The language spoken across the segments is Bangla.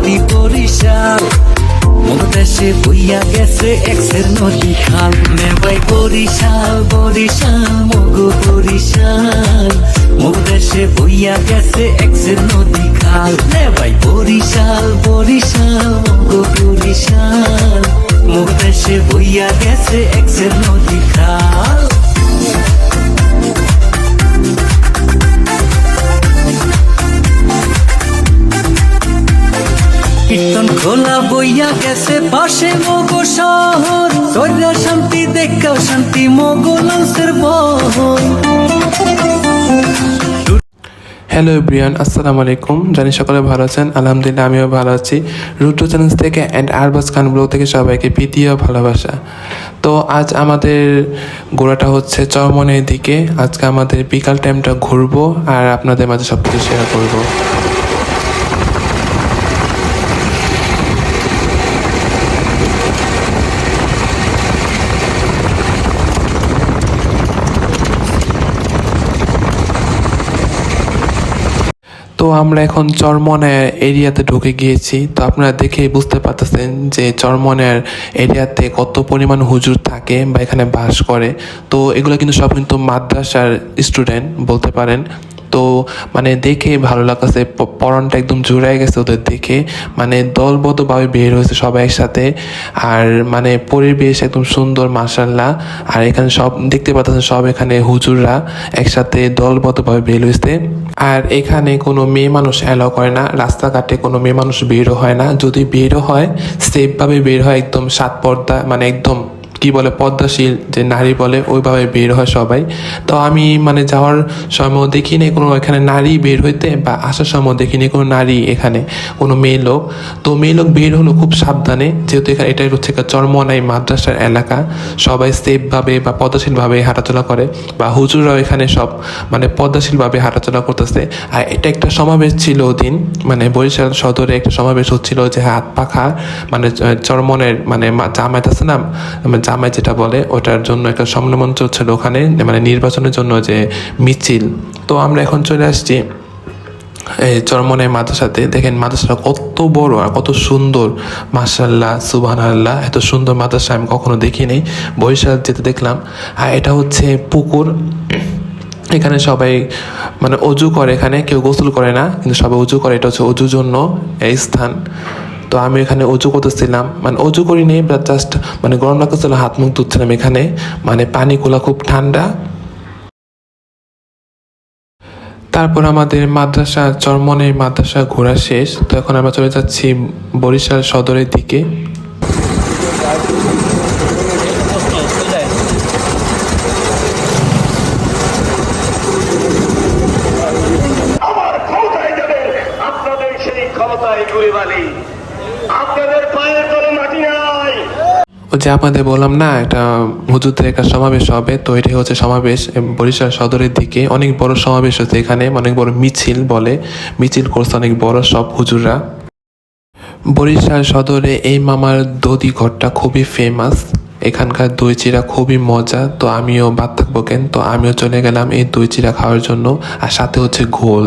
বাড়ি বরিশাল। মোর দেশে বইয়া গেছে এক্সের নদী খাল। নেবাই বরিশাল বরিশাল, মগো বরিশাল। মোর দেশে বইয়া গেছে এক্সের নদী খাল। নেবাই বরিশাল বরিশাল, মগো বরিশাল। মোর দেশে বইয়া গেছে এক্সের নদী খাল। খোলা বইয়া গেছে পাশে মগো শহর। সৈরা শান্তি দেখা শান্তি, মগো লঞ্চের বহর। হ্যালো ব্রিয়ান আসসালামু আলাইকুম। জানি সকলে ভালো আছেন। আলহামদুলিল্লাহ, আমিও ভালো আছি। রুটু চ্যানেল থেকে অ্যান্ড আরবাস খান ব্লগ থেকে সবাইকে প্রীতীয় ভালোবাসা। তো আজ আমাদের গোড়াটা হচ্ছে চরমনের দিকে। আজকে আমাদের বিকাল টাইমটা ঘুরবো আর আপনাদের মাঝে সব কিছু শেয়ার করব। তো আমরা এখন চরমনের এরিয়াতে ঢুকে গিয়েছি। তো আপনারা দেখেই বুঝতে পারতেছেন যে চরমনের এরিয়াতে কত পরিমাণ হুজুর থাকে বা এখানে বাস করে। তো এগুলো কিন্তু সব কিন্তু মাদ্রাসার স্টুডেন্ট বলতে পারেন। তো মানে দেখে ভালো লাগতেছে পরনটা একদম জুড়াই গেছে ওদের দেখে। মানে দলবদ্ধভাবে বের হয়েছে সবাই একসাথে। আর মানে পরিবেশ একদম সুন্দর মার্শাল্লাহ আর এখানে সব, দেখতে পাচ্ছেন সব এখানে হুজুররা একসাথে দলবদ্ধভাবে বের হয়েছে। আর এখানে কোনো মেয়ে মানুষ অ্যালাউ করে না। রাস্তাঘাটে কোনো মেয়ে মানুষ বেরও হয় না। যদি বেরও হয় সেফভাবে বের হয়, একদম সাত পর্দা মানে একদম কি বলে, পদ্মাশীল যে নারী বলে, ওইভাবে বের হয় সবাই। তো আমি মানে যাওয়ার সময় দেখিনি কোনো এখানে নারী বের হইতে বা আসার সময় দেখিনি কোনো নারী এখানে, কোনো মেয়ে লোক। তো মেয়ে লোক বের হলো খুব সাবধানে, যেহেতু এখানে এটাই হচ্ছে চরমনাই মাদ্রাসার এলাকা। সবাই সেফভাবে বা পদ্মাশীলভাবে হাঁটাচলা করে বা হুজুরাও এখানে সব মানে পদ্মাশীলভাবে হাঁটাচলা করতেছে। আর এটা একটা সমাবেশ ছিল ওদিন মানে বরিশাল সদরে একটা সমাবেশ হচ্ছিল যে হাত পাখা মানে চরমনের মানে জামায়াত আছে না মানে যেটা বলে, ওটার জন্য একটা সম্মেলন চলছিল ওখানে মানে নির্বাচনের জন্য যে মিছিল। তো আমরা এখন চলে আসছি, এই চরমনে মাদ্রাসাতে। দেখেন মাদ্রাসাটা কত বড় আর কত সুন্দর। মার্শাল্লাহ সুবাহ আল্লাহ এত সুন্দর মাদ্রাসা আমি কখনো দেখিনি বরিশাল যেতে দেখলাম। আর এটা হচ্ছে পুকুর। এখানে সবাই মানে অজু করে এখানে, কেউ গোসল করে না, কিন্তু সবাই অজু করে। এটা হচ্ছে অজুর জন্য এই স্থান। তো আমি এখানে উঁচু করতেছিলাম। মানে উঁচু করি নেই জাস্ট মানে গরম লাগতেছিল, হাত মুখ ধুচ্ছিলাম এখানে। মানে পানিগুলো খুব ঠান্ডা। তারপর আমাদের মাদ্রাসা, চরমনের মাদ্রাসা ঘোরা শেষ। তো এখন আমরা চলে যাচ্ছি বরিশাল সদরের দিকে আমার ক্ষমতায় যাবেন আপনাদের সেই ক্ষমতায় ঘুরে বালি আপনাদের পায়ের তলে মাটি নাই ও যে আপনাদের বললাম না, এটা হুজুরদের একটা সমাবেশ হবে, তো এটাই হচ্ছে সমাবেশ। বরিশাল সদরের দিকে অনেক বড় সমাবেশ হচ্ছে এখানে, অনেক বড় মিছিল বলে। মিছিল করছে অনেক বড় সব হুজুররা। বরিশাল সদরে এই মামার দধি ঘরটা খুবই ফেমাস এখানকার দই চিরা খুবই মজা, তো আমিও বাদ থাকব কেন? তো আমিও চলে গেলাম এই দই চিরা খাওয়ার জন্য, আর সাথে হচ্ছে ঘোল।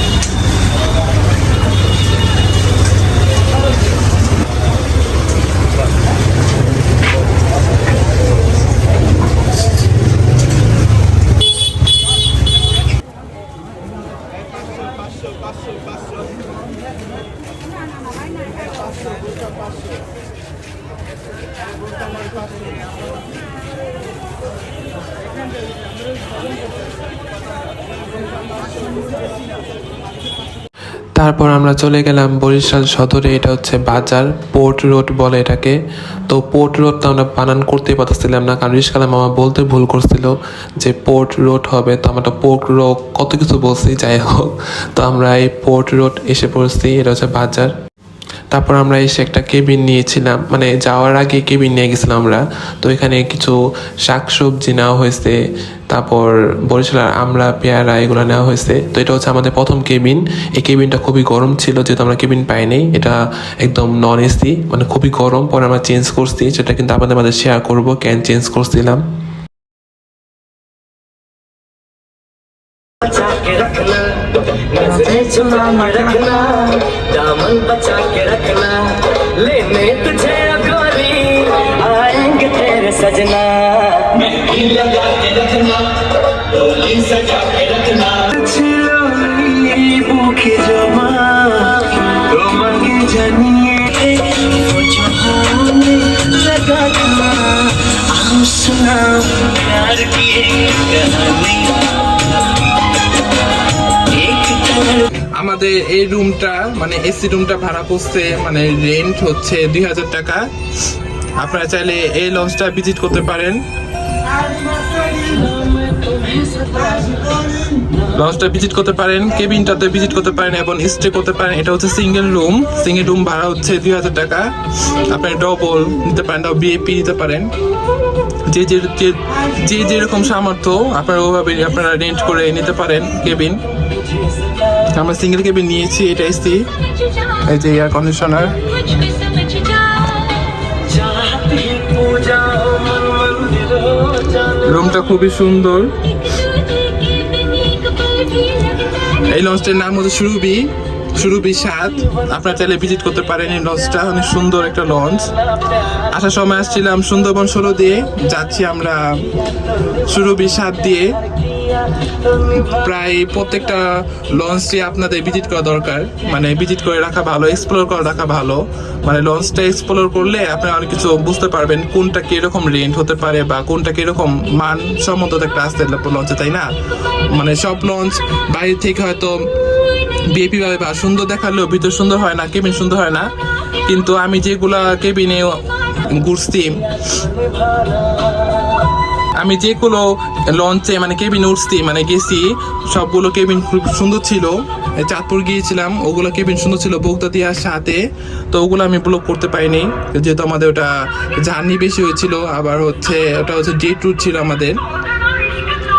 তারপর আমরা চলে গেলাম বরিশাল সদরে, এটা হচ্ছে বাজার, পোর্ট রোড বলে এটাকে। তো পোর্ট রোড তো আমরা বানান করতেই পারতেছিলাম না, কারণ রিসকালাম মামা বলতে ভুল করছিল যে পোর্ট রোড হবে। তো আমরা পোর্ট রোড কত কিছু বলছি, যাই হোক। তো আমরা এই পোর্ট রোড এসে পড়ছি, এটা হচ্ছে বাজার। তারপর আমরা এসে একটা কেবিন নিয়েছিলাম। মানে যাওয়ার আগে কেবিন নিয়ে গেছিলাম আমরা। তো এখানে কিছু শাকসবজি নেওয়া হয়েছে, তারপর বরিশালের আমলা, পেয়ারা এগুলো নেওয়া হয়েছে। তো এটা হচ্ছে আমাদের প্রথম কেবিন এই কেবিনটা খুবই গরম ছিল, যেহেতু আমরা কেবিন পাইনি এটা একদম নন এসি মানে খুবই গরম। পরে আমরা চেঞ্জ করছি, সেটা কিন্তু আপনাদের মাঝে শেয়ার করব ক্যান চেঞ্জ করছিলাম। बचा रखना दामन बचा के रखना लेने तुझे अगोरी आएँगे तेरे सजना। मेहंदी लगा के रखना डोली सजा के रखना भूखे जमा तो मांगे जानिए लगा था। सुना प्यार की कहानी। আমাদের এই রুমটা মানে এসি রুমটা ভাড়া পড়ছে মানে রেন্ট হচ্ছে দুই হাজার টাকা। আপনারা চাইলে এই লঞ্চটা ভিজিট করতে পারেন। লঞ্চটা ভিজিট করতে পারেন কেবিনটাতে ভিজিট করতে পারেন এবং স্টে করতে পারেন। এটা হচ্ছে সিঙ্গেল রুম সিঙ্গেল রুম ভাড়া হচ্ছে দুই হাজার টাকা। আপনার ডবল নিতে পারেন বিএপি নিতে পারেন। যে যে- যে যেরকম সামর্থ্য, আপনারা ওভাবে আপনারা রেন্ট করে নিতে পারেন কেবিন আমরা সিঙ্গেল কেবিন নিয়েছি এটা এসি এই যে এয়ার কন্ডিশনার রুমটা খুবই সুন্দর। এই লঞ্চটার নাম হচ্ছে সুরুবি। সুরুবি সাত। আপনারা চাইলে ভিজিট করতে পারেন এই লঞ্চটা অনেক সুন্দর একটা লঞ্চ আসার সময় আসছিলাম সুন্দরবন ষোলো দিয়ে। যাচ্ছি আমরা সুরুবি সাত দিয়ে। প্রায় প্রত্যেকটা লঞ্চটি আপনাদের ভিজিট করা দরকার। মানে ভিজিট করে রাখা ভালো এক্সপ্লোর করে রাখা ভালো। মানে লঞ্চটা এক্সপ্লোর করলে আপনারা অনেক কিছু বুঝতে পারবেন কোনটা কীরকম রেন্ট হতে পারে বা কোনটা কীরকম মান সম্মত একটা আসতে লঞ্চে তাই না? মানে সব লঞ্চ বাইরে থেকে হয়তো বিএপি ভাবে বা সুন্দর দেখালেও ভিতর সুন্দর হয় না কেবিন সুন্দর হয় না। কিন্তু আমি যেগুলা কেবিনে ঘুরছি আমি যেগুলো লঞ্চে মানে কেবিন উঠছি মানে গেছি, সবগুলো কেবিন খুব সুন্দর ছিল। চাঁদপুর গিয়েছিলাম, ওগুলো কেবিন সুন্দর ছিল বগদা দিয়ার সাথে। তো ওগুলো আমি ব্লক করতে পারিনি, যেহেতু আমাদের ওটা জার্নি বেশি হয়েছিল। আবার হচ্ছে, ওটা হচ্ছে ডে ট্যুর ছিল আমাদের।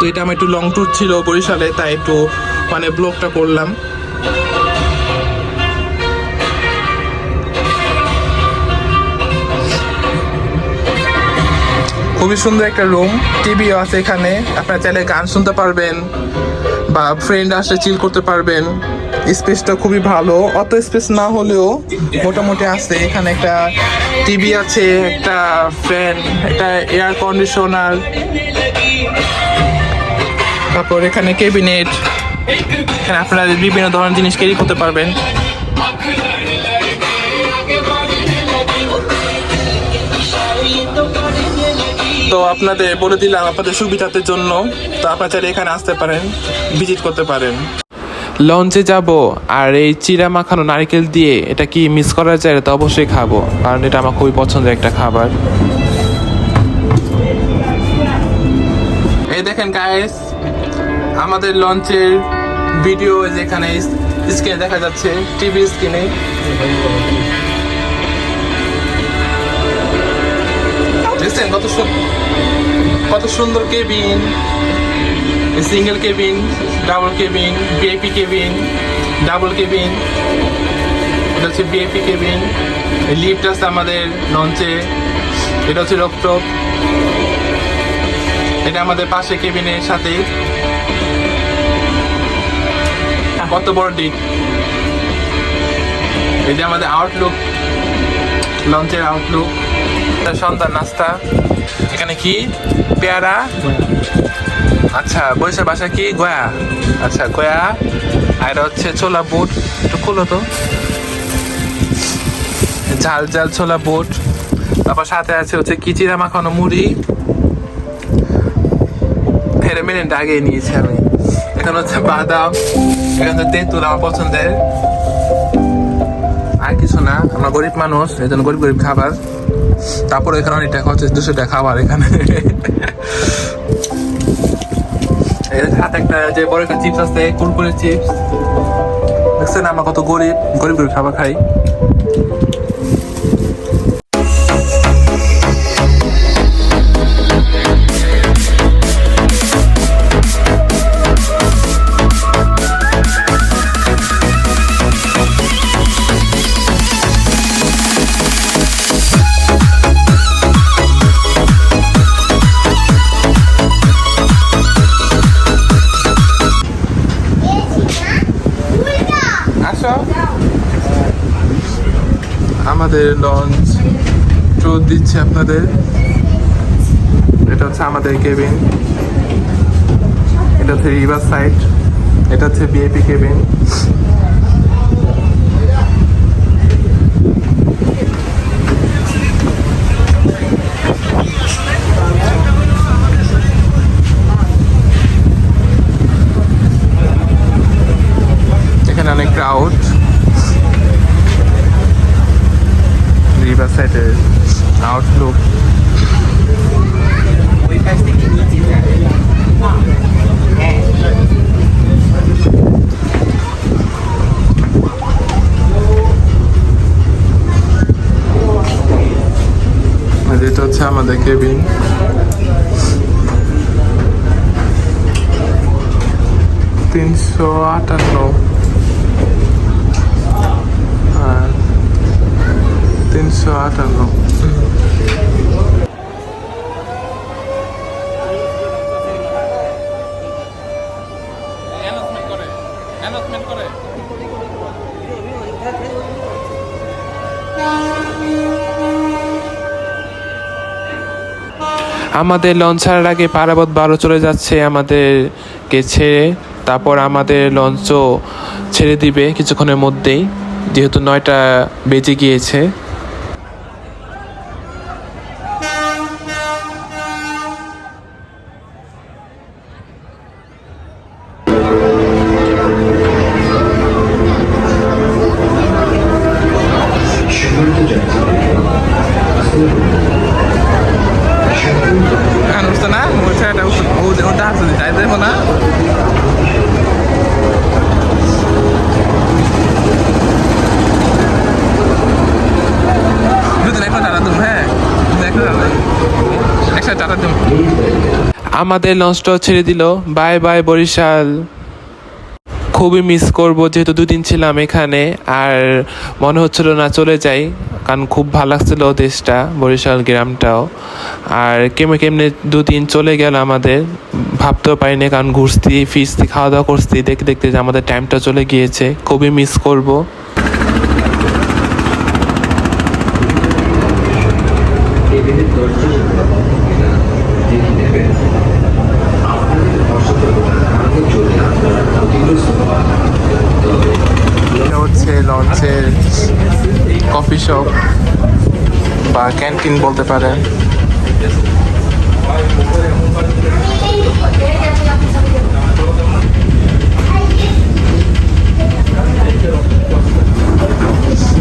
তো এটা আমার একটু লং ট্যুর ছিল বরিশালে, তাই একটু মানে ব্লগটা করলাম। খুবই সুন্দর একটা রুম টিভিও আছে এখানে। আপনারা চাইলে গান শুনতে পারবেন বা ফ্রেন্ড আসলে চিল করতে পারবেন। স্পেসটা খুবই ভালো। অত স্পেস না হলেও মোটামুটি আছে। এখানে একটা টিভি আছে, একটা ফ্যান একটা এয়ার কন্ডিশনার তারপর এখানে ক্যাবিনেট এখানে আপনারা বিভিন্ন ধরনের জিনিস ক্যারি করতে পারবেন। তো আপনাদের বলে দিলাম আপনাদের সুবিধার জন্য। তো আপনারা চাইলে এখানে আসতে পারেন ভিজিট করতে পারেন। লঞ্চে যাব আর এই চিরা মাখানো নারকেল দিয়ে এটা কি মিস করা যায় এটা তো অবশ্যই খাব কারণ এটা আমার খুবই পছন্দের একটা খাবার। এই দেখেন গাইস আমাদের লঞ্চের ভিডিও যেখানে স্ক্রিনে দেখা যাচ্ছে টিভি স্ক্রিনে দেখছেন কত সু- কত সুন্দর cabin, single cabin, double cabin VIP cabin, double cabin, এটা হচ্ছে বিআইপি কেবিন লিফট আছে আমাদের লঞ্চে, এটা হচ্ছে রকটপ এটা আমাদের পাশে কেবিনের সাথে। কত বড় ডিক এটা আমাদের আউটলুক লঞ্চের আউটলুক সন্তান, নাস্তা। এখানে কি? পেয়ারা। আচ্ছা বরিশাল বাসা কি? গয়া। আচ্ছা গয়া। আর হচ্ছে ছোলা বুট। একটু খুলো তো। ঝাল ঝাল ছোলা বুট। তারপর সাথে আছে হচ্ছে কিচিরা মাখানো মুড়ি। ফেরে মিনিট আগে নিয়েছি আমি। এখানে হচ্ছে বাদাম, এখানে হচ্ছে তেঁতুল আমার পছন্দের। আর কিছু না, আমরা গরিব মানুষ এই জন্য গরিব গরিব খাবার। তারপর এখানে অনেক টাকা হচ্ছে, দুশো টাকা আবার এখানে। হাতে একটা যে বড় একটা চিপস আছে, কুরকুরে চিপস দেখছেন আমরা কত গরিব গরিব গরিব খাবার খাই। আমাদের লঞ্চ ট্যুর দিচ্ছে আপনাদের। এটা হচ্ছে আমাদের কেবিন এটা হচ্ছে রিভার সাইড এটা হচ্ছে বিএপি কেবিন অনেক ক্রাউড রিভার সাইডের আউটলুক যেটা হচ্ছে আমাদের কেবিন তিনশো আটান্ন। আমাদের লঞ্চ ছাড়ার আগে পারাবত বারো চলে যাচ্ছে, আমাদেরকে ছেড়ে তারপর আমাদের লঞ্চও ছেড়ে দিবে কিছুক্ষণের মধ্যেই, যেহেতু নয়টা বেজে গিয়েছে। আমাদের লঞ্চটাও ছেড়ে দিল। Bye bye Barishal. খুবই মিস করব, যেহেতু দুদিন ছিলাম এখানে, আর মনে হচ্ছিল না চলে যাই, কারণ খুব ভালো লাগছিল দেশটা, বরিশাল গ্রামটাও। আর কেমনে কেমনে দুদিন চলে গেল আমাদের, ভাবতেও পারিনি, কারণ ঘুরছি, ফিরছি খাওয়া দাওয়া করছি, দেখতে দেখতে যে আমাদের টাইমটা চলে গিয়েছে। খুবই মিস করব। ক্যান্টিন বলতে পারেন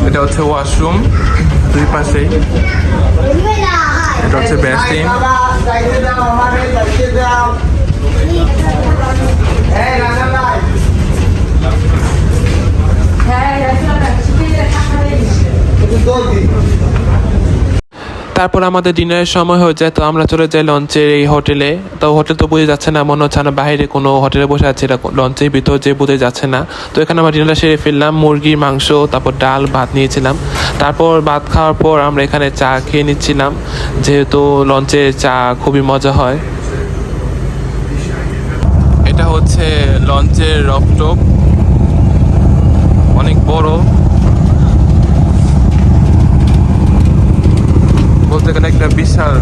এটা হচ্ছে ওয়াশরুম দুই পাশেই। এটা হচ্ছে বেসিন তারপর আমাদের ডিনারের সময় হয়ে যায়, তো আমরা চলে যাই লঞ্চের এই হোটেলে তো হোটেল তো বুঝে যাচ্ছে না, মনে হচ্ছে আমরা বাইরে কোনো হোটেলে বসে আছি এটা লঞ্চের ভিতর যে বুঝে যাচ্ছে না। তো এখানে আমরা ডিনারটা সেরে ফেললাম, মুরগির মাংস, তারপর ডাল, ভাত নিয়েছিলাম। তারপর ভাত খাওয়ার পর আমরা এখানে চা খেয়ে নিচ্ছিলাম, যেহেতু লঞ্চে চা খুবই মজা হয়। এটা হচ্ছে লঞ্চের রফটপ অনেক বড়। বলতে গেলে একটা বিশাল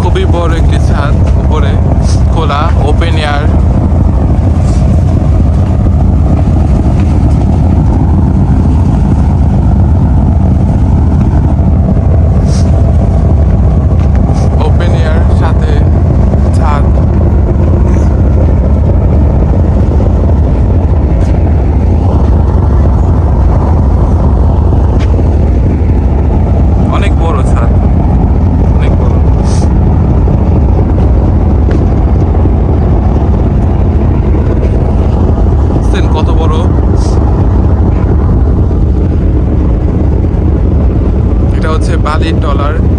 খুবই বড় একটি ছাদ উপরে খোলা ওপেন এয়ার ওপেন এয়ার সাথে ছাদ অনেক বড় ছাদ অনেক বড় বুঝছেন কত বড় এটা হচ্ছে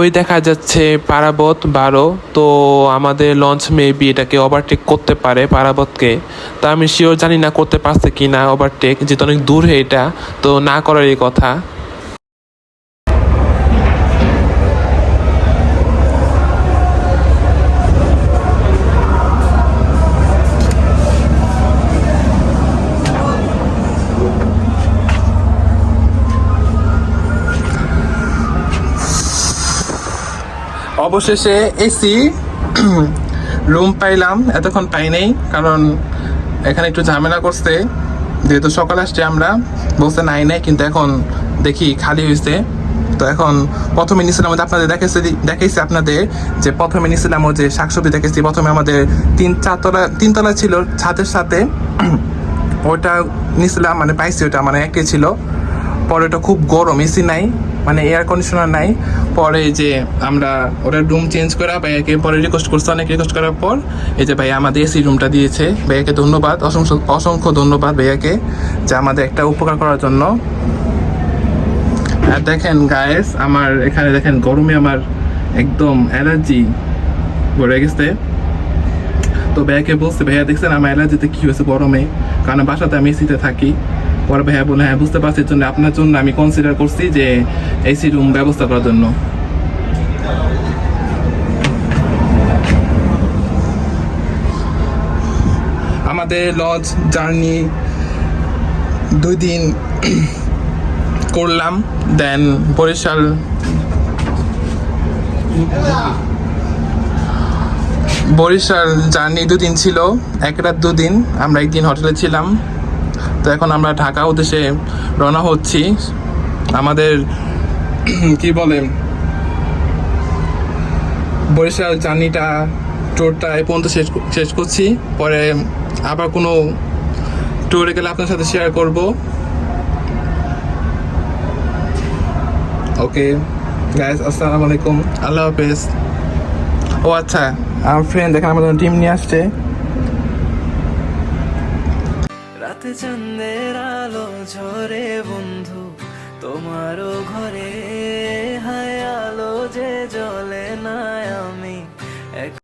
ওই দেখা যাচ্ছে পারাবত বারো। তো আমাদের লঞ্চ মেবি এটাকে ওভারটেক করতে পারে পারাবতকে। তো আমি শিওর জানি না করতে পারছে কি না ওভারটেক যেহেতু অনেক দূরে এটা। তো না করার এই কথা। অবশেষে এসি রুম পাইলাম। এতক্ষণ পাই নাই, কারণ এখানে একটু ঝামেলা করছে। যেহেতু সকাল আসছে আমরা বলতে নাই নাই, কিন্তু এখন দেখি খালি হয়েছে তো এখন প্রথমে নিছিলাম যে আপনাদের দেখেছি দেখেছি আপনাদের যে প্রথমে নিছিলাম ও যে শাকসবজি দেখেছি প্রথমে আমাদের তিন চারতলা, তিনতলা ছিল ছাদের সাথে। ওটা নিছিলাম মানে পাইছি ওটা মানে একই ছিল। পরে ওটা খুব গরম এসি নাই মানে এয়ার কন্ডিশনার নাই। পরে যে আমরা ওটার রুম চেঞ্জ করা ভাইয়াকে পরে রিকোয়েস্ট করছে, অনেক রিকোয়েস্ট করার পর এই যে ভাই আমাদের এসি রুমটা দিয়েছে। ভাইয়াকে ধন্যবাদ অসংখ্য অসংখ্য ধন্যবাদ ভাইয়াকে যে আমাদের একটা উপকার করার জন্য। আর দেখেন গায়েস আমার এখানে দেখেন গরমে আমার একদম অ্যালার্জি ভরে গেছে। তো ভাইয়াকে বলছে, ভাইয়া দেখছেন আমার অ্যালার্জিতে কী হয়েছে গরমে? কারণ বাসাতে আমি এসিতে থাকি। পরে ভাইয়া বলে হ্যাঁ বুঝতে পারছি জন্য আপনার জন্য আমি কনসিডার করছি যে এসি রুম ব্যবস্থা করার জন্য। আমাদের লজ জার্নি দুই দিন করলাম দেন বরিশাল বরিশাল জার্নি দুদিন ছিল, এক রাত দুদিন আমরা একদিন হোটেলে ছিলাম। তো এখন আমরা ঢাকা উদ্দেশ্যে রওনা হচ্ছি। আমাদের কি বলে বরিশাল জার্নিটা ট্যুরটা এই পর্যন্ত শেষ শেষ করছি। পরে আবার কোনো ট্যুরে গেলে আপনার সাথে শেয়ার করব। ওকে গাইস আসসালামু আলাইকুম। আল্লাহ হাফেজ। ও আচ্ছা আমার ফ্রেন্ড এখানে আমাদের টিম নিয়ে আসছে। রাতে চন্দের আলো ঝরে বন্ধু তোমারও ঘরে হায় আলো যে জলে না আমি।